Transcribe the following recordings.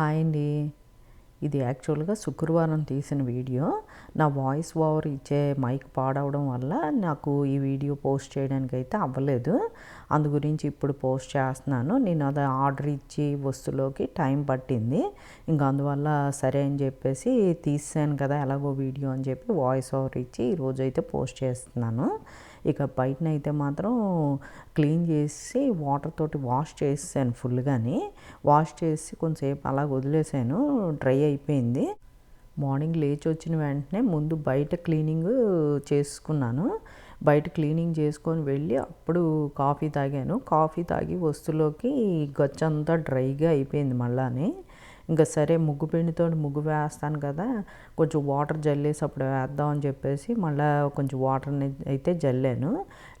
Hi అండి ఇది యాక్చువల్గా శుక్రవారం తీసిన వీడియో. నా వాయిస్ ఓవర్ ఇచ్చే మైక్ పాడవడం వల్ల నాకు ఈ వీడియో పోస్ట్ చేయడానికి అయితే అవ్వలేదు. అందు గురించి ఇప్పుడు పోస్ట్ చేస్తున్నాను. నేను అది ఆర్డర్ ఇచ్చి వస్తువులోకి టైం పట్టింది. ఇంకా అందువల్ల సరే అని చెప్పేసి తీసాను కదా ఎలాగో వీడియో అని చెప్పి వాయిస్ ఓవర్ ఇచ్చి ఈరోజు అయితే పోస్ట్ చేస్తున్నాను. ఇక బయటన అయితే మాత్రం క్లీన్ చేసి వాటర్ తోటి వాష్ చేసాను ఫుల్గాని. వాష్ చేసి కొంచెంసేపు అలా వదిలేసాను. డ్రై అయిపోయింది. మార్నింగ్ లేచి వచ్చిన వెంటనే ముందు బయట క్లీనింగ్ చేసుకున్నాను. బయట క్లీనింగ్ చేసుకొని వెళ్ళి అప్పుడు కాఫీ తాగాను. కాఫీ తాగి వస్తువులోకి గచ్చంతా డ్రైగా అయిపోయింది మళ్ళానే. ఇంకా సరే ముగ్గు పిండితో ముగ్గు వేస్తాను కదా కొంచెం వాటర్ జల్లేసి అప్పుడు వేద్దాం అని చెప్పేసి మళ్ళీ కొంచెం వాటర్ని అయితే జల్లాను.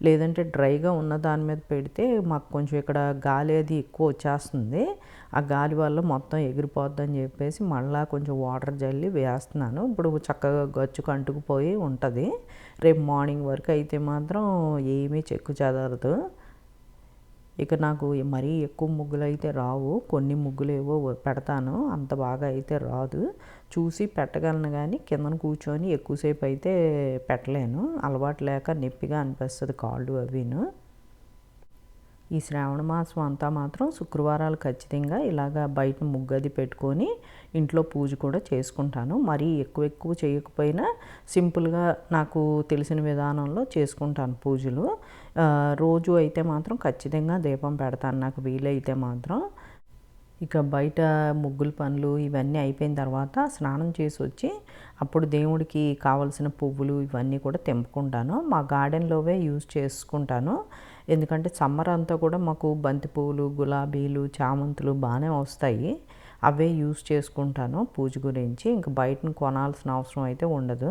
లేదంటే డ్రైగా ఉన్న దాని మీద పెడితే మాకు కొంచెం ఇక్కడ గాలి అది ఎక్కువ వచ్చేస్తుంది. ఆ గాలి వల్ల మొత్తం ఎగిరిపోద్దని చెప్పేసి మళ్ళీ కొంచెం వాటర్ జల్లి వేస్తున్నాను. ఇప్పుడు చక్కగా గచ్చుకు అంటుకుపోయి ఉంటుంది. రేపు మార్నింగ్ వరకు అయితే మాత్రం ఏమీ చెక్కు చెదరదు. ఇక నాకు మరీ ఎక్కువ ముగ్గులు అయితే రావు. కొన్ని ముగ్గులు ఏవో పెడతాను. అంత బాగా అయితే రాదు. చూసి పెట్టగలను కానీ కిందన కూర్చొని ఎక్కువసేపు అయితే పెట్టలేను. అలవాటు లేక నొప్పిగా అనిపిస్తుంది కాళ్ళు అవిను. ఈ శ్రావణ మాసం అంతా మాత్రం శుక్రవారాలు ఖచ్చితంగా ఇలాగ బయట ముగ్గది పెట్టుకొని ఇంట్లో పూజ కూడా చేసుకుంటాను. మరీ ఎక్కువ ఎక్కువ చేయకపోయినా సింపుల్గా నాకు తెలిసిన విధానంలో చేసుకుంటాను పూజలు. రోజు అయితే మాత్రం ఖచ్చితంగా దీపం పెడతాను నాకు వీలైతే మాత్రం. ఇక బయట ముగ్గుల పనులు ఇవన్నీ అయిపోయిన తర్వాత స్నానం చేసి వచ్చి అప్పుడు దేవుడికి కావలసిన పువ్వులు ఇవన్నీ కూడా తెంపుకుంటాను. మా గార్డెన్లోవే యూజ్ చేసుకుంటాను. ఎందుకంటే సమ్మర్ అంతా కూడా మాకు బంతిపూలు గులాబీలు చామంతులు బాగానే వస్తాయి. అవే యూజ్ చేసుకుంటాను పూజ గురించి. ఇంకా బయటను కొనాల్సిన అవసరం అయితే ఉండదు.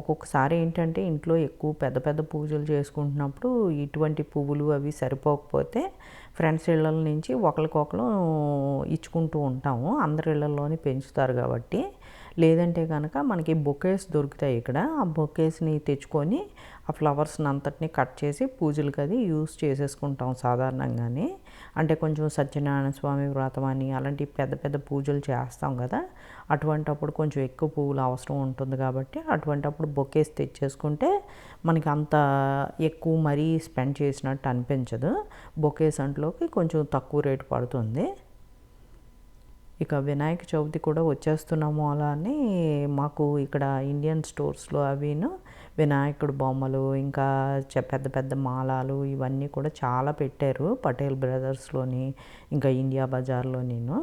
ఒక్కొక్కసారి ఏంటంటే ఇంట్లో ఎక్కువ పెద్ద పెద్ద పూజలు చేసుకుంటున్నప్పుడు ఇటువంటి పువ్వులు అవి సరిపోకపోతే ఫ్రెండ్స్ ఇళ్ళ నుంచి ఒకరికొకరు ఇచ్చుకుంటూ ఉంటాము. అందరి ఇళ్ళల్లోని పెంచుతారు కాబట్టి. లేదంటే కనుక మనకి బొకేస్ దొరుకుతాయి ఇక్కడ. ఆ బొకేస్ని తెచ్చుకొని ఆ ఫ్లవర్స్ని అంతటిని కట్ చేసి పూజలకు అది యూస్ చేసేసుకుంటాం సాధారణంగానే. అంటే కొంచెం సత్యనారాయణ స్వామి వ్రతం అని అలాంటి పెద్ద పెద్ద పూజలు చేస్తాం కదా. అటువంటప్పుడు కొంచెం ఎక్కువ పువ్వులు అవసరం ఉంటుంది కాబట్టి అటువంటప్పుడు బొకేస్ తెచ్చేసుకుంటే మనకి అంత ఎక్కువ మరీ స్పెండ్ చేసినట్టు అనిపించదు. బొకేస్ అంట్లోకి కొంచెం తక్కువ రేటు పడుతుంది. ఇక వినాయక చవితి కూడా వచ్చేస్తున్నాము అలా అని మాకు ఇక్కడ ఇండియన్ స్టోర్స్లో అవిను వినాయకుడు బొమ్మలు ఇంకా పెద్ద పెద్ద మాలాలు ఇవన్నీ కూడా చాలా పెట్టారు పటేల్ బ్రదర్స్లోని ఇంకా ఇండియా బజార్లో నేను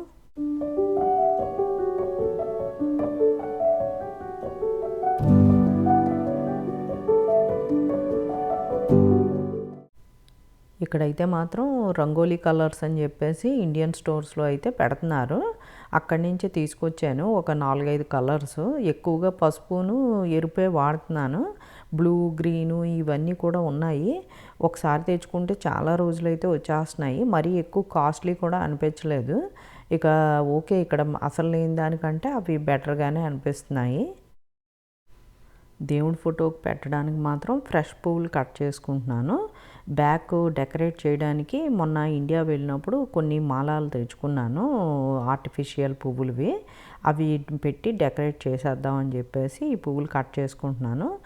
ఇక్కడైతే మాత్రం రంగోలీ కలర్స్ అని చెప్పేసి ఇండియన్ స్టోర్స్లో అయితే పెడుతున్నారు. అక్కడి నుంచి తీసుకొచ్చాను. ఒక నాలుగైదు కలర్స్. ఎక్కువగా పసుపును ఎరుపే వాడుతున్నాను. బ్లూ గ్రీను ఇవన్నీ కూడా ఉన్నాయి. ఒకసారి తెచ్చుకుంటే చాలా రోజులైతే వచ్చేస్తున్నాయి. మరీ ఎక్కువ కాస్ట్లీ కూడా అనిపించలేదు. ఇక ఓకే ఇక్కడ అసలు లేని దానికంటే అవి బెటర్గానే అనిపిస్తున్నాయి. దేవుడి ఫోటోకి పెట్టడానికి మాత్రం ఫ్రెష్ పువ్వులు కట్ చేసుకుంటున్నాను. బ్యాక్ డెకరేట్ చేయడానికి మొన్న ఇండియా వెళ్ళినప్పుడు కొన్ని మాలాలు తెచ్చుకున్నాను ఆర్టిఫిషియల్ పువ్వులవి. అవి పెట్టి డెకరేట్ చేసేద్దామని చెప్పేసి ఈ పువ్వులు కట్ చేసుకుంటున్నాను.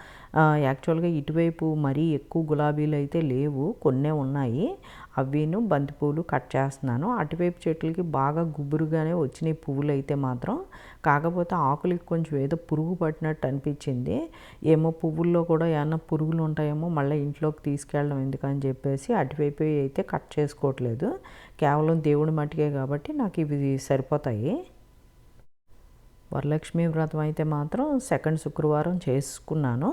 యాక్చువల్గా ఇటువైపు మరీ ఎక్కువ గులాబీలు అయితే లేవు కొన్నే ఉన్నాయి. అవిను బంతిపూలు కట్ చేస్తున్నాను. అటువైపు చెట్లకి బాగా గుబురుగానే వచ్చినాయి పువ్వులు అయితే మాత్రం. కాకపోతే ఆకులకి కొంచెం ఏదో పురుగు పట్టినట్టు అనిపించింది. ఏమో పువ్వుల్లో కూడా ఏమన్నా పురుగులు ఉంటాయేమో మళ్ళీ ఇంట్లోకి తీసుకెళ్ళడం ఎందుకని చెప్పేసి అటువైపు అయితే కట్ చేసుకోవట్లేదు. కేవలం దేవుడి మట్టికే కాబట్టి నాకు ఇవి సరిపోతాయి. వరలక్ష్మి వ్రతం అయితే మాత్రం సెకండ్ శుక్రవారం చేసుకున్నాను.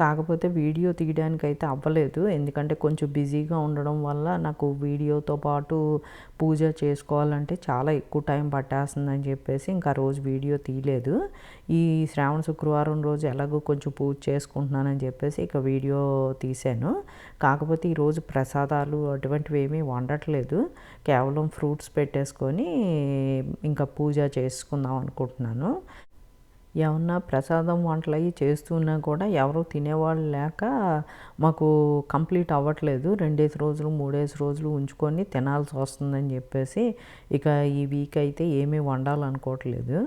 కాకపోతే వీడియో తీయడానికి అయితే అవ్వలేదు. ఎందుకంటే కొంచెం బిజీగా ఉండడం వల్ల నాకు వీడియోతో పాటు పూజ చేసుకోవాలంటే చాలా ఎక్కువ టైం పట్టేస్తుందని చెప్పేసి ఇంకా రోజు వీడియో తీయలేదు. ఈ శ్రావణ శుక్రవారం రోజు ఎలాగో కొంచెం పూజ చేసుకుంటున్నానని చెప్పేసి ఇక వీడియో తీశాను. కాకపోతే ఈరోజు ప్రసాదాలు అటువంటివి ఏమీ వండట్లేదు. కేవలం ఫ్రూట్స్ పెట్టేసుకొని ఇంకా పూజ చేసుకుందాం అనుకుంటున్నాను. ఏమన్నా ప్రసాదం వంటలు అవి చేస్తున్నా కూడా ఎవరు తినేవాళ్ళు లేక మాకు కంప్లీట్ అవ్వట్లేదు. రెండేసి రోజులు మూడేసి రోజులు ఉంచుకొని తినాల్సి వస్తుందని చెప్పేసి ఇక ఈ వీక్ అయితే ఏమీ వండాలనుకోవట్లేదు.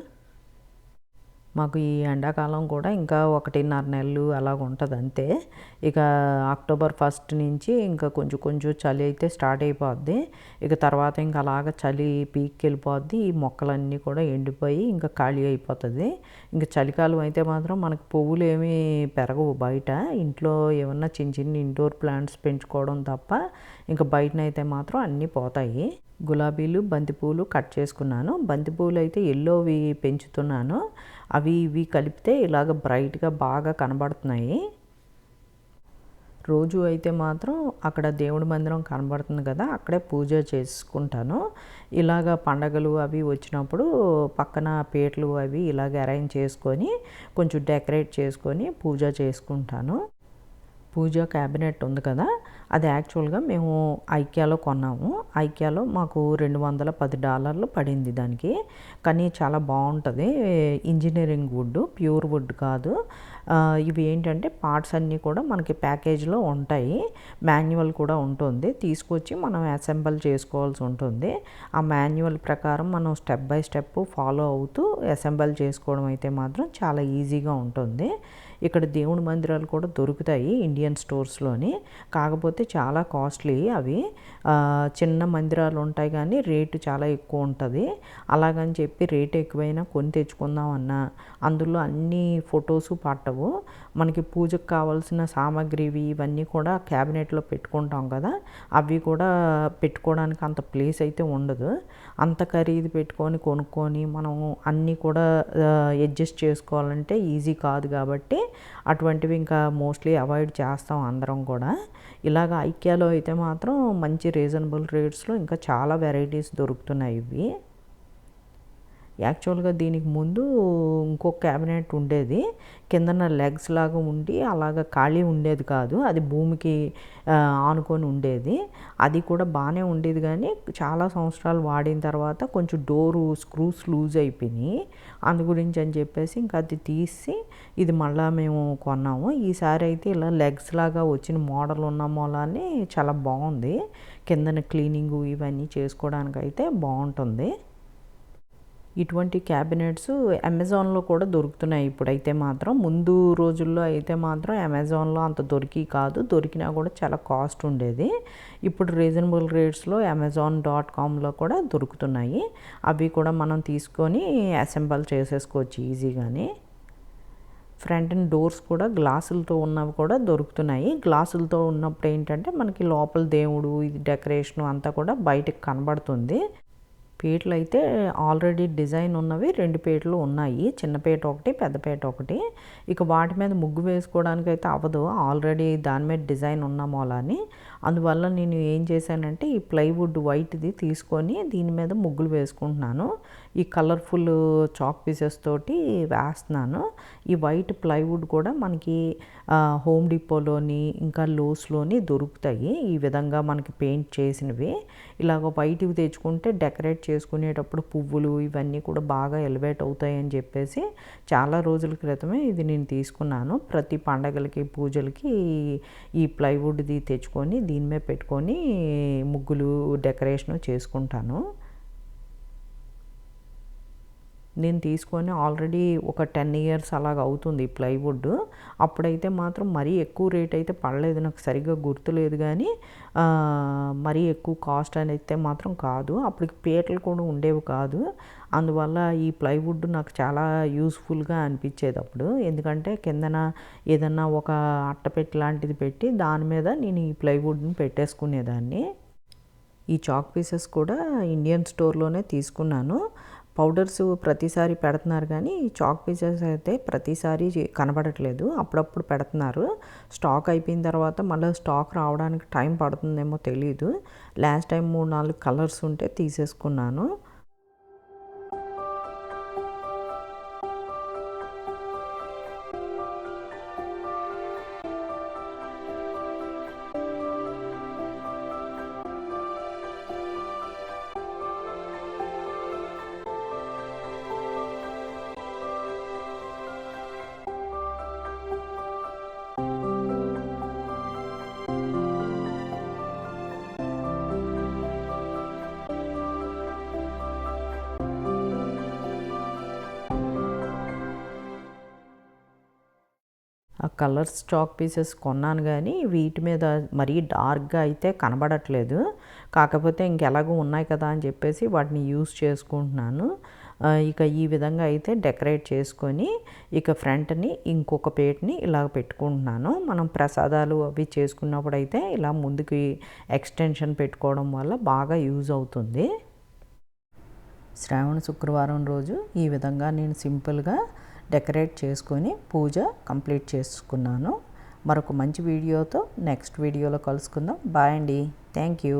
మాకు ఈ ఎండాకాలం కూడా ఇంకా ఒకటిన్నర నెలలు అలాగ ఉంటుంది అంతే. ఇక అక్టోబర్ ఫస్ట్ నుంచి ఇంకా కొంచెం కొంచెం చలి అయితే స్టార్ట్ అయిపోద్ది. ఇక తర్వాత ఇంకా అలాగ చలి పీక్కి వెళ్ళిపోద్ది. ఈ మొక్కలన్నీ కూడా ఎండిపోయి ఇంకా ఖాళీ అయిపోతుంది. ఇంకా చలికాలం అయితే మాత్రం మనకు పువ్వులు ఏమీ పెరగవు బయట. ఇంట్లో ఏమన్నా చిన్న చిన్న ఇండోర్ ప్లాంట్స్ పెంచుకోవడం తప్ప ఇంకా బయటనైతే మాత్రం అన్నీ పోతాయి. గులాబీలు బంతిపూలు కట్ చేసుకున్నాను. బంతిపూలు అయితే ఎల్లోవి పెంచుతున్నాను. అవి ఇవి కలిపితే ఇలాగ బ్రైట్గా బాగా కనబడుతున్నాయి. రోజు అయితే మాత్రం అక్కడ దేవుడి మందిరం కనబడుతుంది కదా అక్కడే పూజ చేసుకుంటాను. ఇలాగ పండగలు అవి వచ్చినప్పుడు పక్కన పీటలు అవి ఇలాగ అరేంజ్ చేసుకొని కొంచెం డెకరేట్ చేసుకొని పూజ చేసుకుంటాను. పూజా క్యాబినెట్ ఉంది కదా అది యాక్చువల్గా మేము ఐక్యాలో కొన్నాము. ఐక్యాలో మాకు రెండు వందల పది డాలర్లు పడింది దానికి. కానీ చాలా బాగుంటుంది. ఇంజనీరింగ్ వుడ్ ప్యూర్ వుడ్ కాదు. ఇవి ఏంటంటే పార్ట్స్ అన్నీ కూడా మనకి ప్యాకేజ్లో ఉంటాయి. మాన్యువల్ కూడా ఉంటుంది. తీసుకొచ్చి మనం అసెంబల్ చేసుకోవాల్సి ఉంటుంది. ఆ మాన్యువల్ ప్రకారం మనం స్టెప్ బై స్టెప్ ఫాలో అవుతూ అసెంబల్ చేసుకోవడం అయితే మాత్రం చాలా ఈజీగా ఉంటుంది. ఇక్కడ దేవుడి మందిరాలు కూడా దొరుకుతాయి ఇండియన్ స్టోర్స్లోని. కాకపోతే చాలా కాస్ట్లీ అవి. చిన్న మందిరాలు ఉంటాయి కానీ రేటు చాలా ఎక్కువ ఉంటుంది. అలాగని చెప్పి రేట్ ఎక్కువైనా కొని తెచ్చుకుందామన్నా అందులో అన్ని ఫొటోస్ పట్టవు. మనకి పూజకు కావాల్సిన సామాగ్రివి ఇవన్నీ కూడా క్యాబినెట్లో పెట్టుకుంటాం కదా. అవి కూడా పెట్టుకోవడానికి అంత ప్లేస్ అయితే ఉండదు. అంత ఖరీదు పెట్టుకొని కొనుక్కొని మనం అన్నీ కూడా అడ్జస్ట్ చేసుకోవాలంటే ఈజీ కాదు కాబట్టి అటువంటివి ఇంకా మోస్ట్లీ అవాయిడ్ చేస్తాం అందరం కూడా. ఇలాగ ఐక్యాలో అయితే మాత్రం మంచి రీజనబుల్ రేట్స్లో ఇంకా చాలా వెరైటీస్ దొరుకుతున్నాయి ఇవి. యాక్చువల్గా దీనికి ముందు ఇంకో క్యాబినెట్ ఉండేది. కిందన లెగ్స్ లాగా ఉండి అలాగ ఖాళీ ఉండేది కాదు. అది భూమికి ఆనుకొని ఉండేది. అది కూడా బాగానే ఉండేది కానీ చాలా సంవత్సరాలు వాడిన తర్వాత కొంచెం డోరు స్క్రూస్ లూజ్ అయిపోయినాయి. అందు గురించి అని చెప్పేసి ఇంకా అది తీసి ఇది మళ్ళీ మేము కొన్నాము. ఈసారి అయితే ఇలా లెగ్స్ లాగా వచ్చిన మోడల్ ఉన్న మూలాన్ని చాలా బాగుంది. కిందన క్లీనింగ్ ఇవన్నీ చేసుకోవడానికి అయితే బాగుంటుంది. ఇటువంటి క్యాబినెట్స్ అమెజాన్లో కూడా దొరుకుతున్నాయి ఇప్పుడైతే మాత్రం ముందు రోజుల్లో అయితే మాత్రం అమెజాన్లో అంత దొరికి కాదు. దొరికినా కూడా చాలా కాస్ట్ ఉండేది. ఇప్పుడు రీజనబుల్ రేట్స్లో అమెజాన్ డాట్ కామ్లో కూడా దొరుకుతున్నాయి. అవి కూడా మనం తీసుకొని అసెంబల్ చేసేసుకోవచ్చు ఈజీగానే. ఫ్రంట్ అండ్ డోర్స్ కూడా గ్లాసులతో ఉన్నవి కూడా దొరుకుతున్నాయి. గ్లాసులతో ఉన్నప్పుడు ఏంటంటే మనకి లోపల దేవుడు ఇది డెకరేషన్ అంతా కూడా బయటకు కనబడుతుంది. పీటలు అయితే ఆల్రెడీ డిజైన్ ఉన్నవి. రెండు పీటలు ఉన్నాయి. చిన్న పీట ఒకటి పెద్ద పీట ఒకటి. ఇక వాటి మీద ముగ్గు వేసుకోవడానికి అయితే అవ్వదు. ఆల్రెడీ దాని మీద డిజైన్ ఉన్న మూలని. అందువల్ల నేను ఏం చేశానంటే ఈ ప్లైవుడ్ వైట్ది తీసుకొని దీని మీద ముగ్గులు వేసుకుంటున్నాను. ఈ కలర్ఫుల్ చాక్ పీసెస్ తోటి వేస్తున్నాను. ఈ వైట్ ప్లైవుడ్ కూడా మనకి హోమ్ డిపోలోని ఇంకా లోస్లోని దొరుకుతాయి. ఈ విధంగా మనకి పెయింట్ చేసినవి. ఇలాగ వైట్వి తెచ్చుకుంటే డెకరేట్ చేసుకునేటప్పుడు పువ్వులు ఇవన్నీ కూడా బాగా ఎలివేట్ అవుతాయి అని చెప్పేసి చాలా రోజుల క్రితమే ఇది నేను తీసుకున్నాను. ప్రతి పండగలకి పూజలకి ఈ ప్లైవుడ్ది తెచ్చుకొని దీని మీద పెట్టుకొని ముగ్గులు డెకరేషన్ చేసుకుంటాను. నేను తీసుకొని ఆల్రెడీ ఒక టెన్ ఇయర్స్ అలాగ అవుతుంది ప్లైవుడ్. అప్పుడైతే మాత్రం మరీ ఎక్కువ రేట్ అయితే పడలేదు నాకు సరిగ్గా గుర్తులేదు కానీ మరీ ఎక్కువ కాస్ట్ అయితే మాత్రం కాదు. అప్పటికి పీటలు కూడా ఉండేవి కాదు. అందువల్ల ఈ ప్లైవుడ్ నాకు చాలా యూస్ఫుల్గా అనిపించేది అప్పుడు. ఎందుకంటే కిందన ఏదన్నా ఒక అట్టపెట్టి లాంటిది పెట్టి దాని మీద నేను ఈ ప్లైవుడ్ని పెట్టేసుకునేదాన్ని. ఈ చాక్ పీసెస్ కూడా ఇండియన్ స్టోర్లోనే తీసుకున్నాను. పౌడర్స్ ప్రతిసారి పెడుతున్నారు కానీ చాక్ పీసెస్ అయితే ప్రతిసారి కనబడట్లేదు. అప్పుడప్పుడు పెడుతున్నారు. స్టాక్ అయిపోయిన తర్వాత మళ్ళీ స్టాక్ రావడానికి టైం పడుతుందేమో తెలియదు లాస్ట్ టైం మూడు నాలుగు కలర్స్ ఉంటే తీసేసుకున్నాను. ఆ కలర్ స్టాక్ పీసెస్ కొన్నాను కానీ వీటి మీద మరీ డార్క్గా అయితే కనబడట్లేదు. కాకపోతే ఇంకెలాగో ఉన్నాయి కదా అని చెప్పేసి వాటిని యూస్ చేసుకుంటున్నాను. ఇక ఈ విధంగా అయితే డెకరేట్ చేసుకొని ఇక ఫ్రంట్ని ఇంకొక ప్లేట్ని ఇలా పెట్టుకుంటున్నాను. మనం ప్రసాదాలు అవి చేసుకున్నప్పుడు అయితే ఇలా ముందుకి ఎక్స్టెన్షన్ పెట్టుకోవడం వల్ల బాగా యూజ్ అవుతుంది. శ్రావణ శుక్రవారం రోజు ఈ విధంగా నేను సింపుల్గా డెకరేట్ చేసుకొని పూజ కంప్లీట్ చేసుకున్నాను. మరొక మంచి వీడియోతో నెక్స్ట్ వీడియోలో కలుసుకుందాం. బాయ్ అండి. Thank you.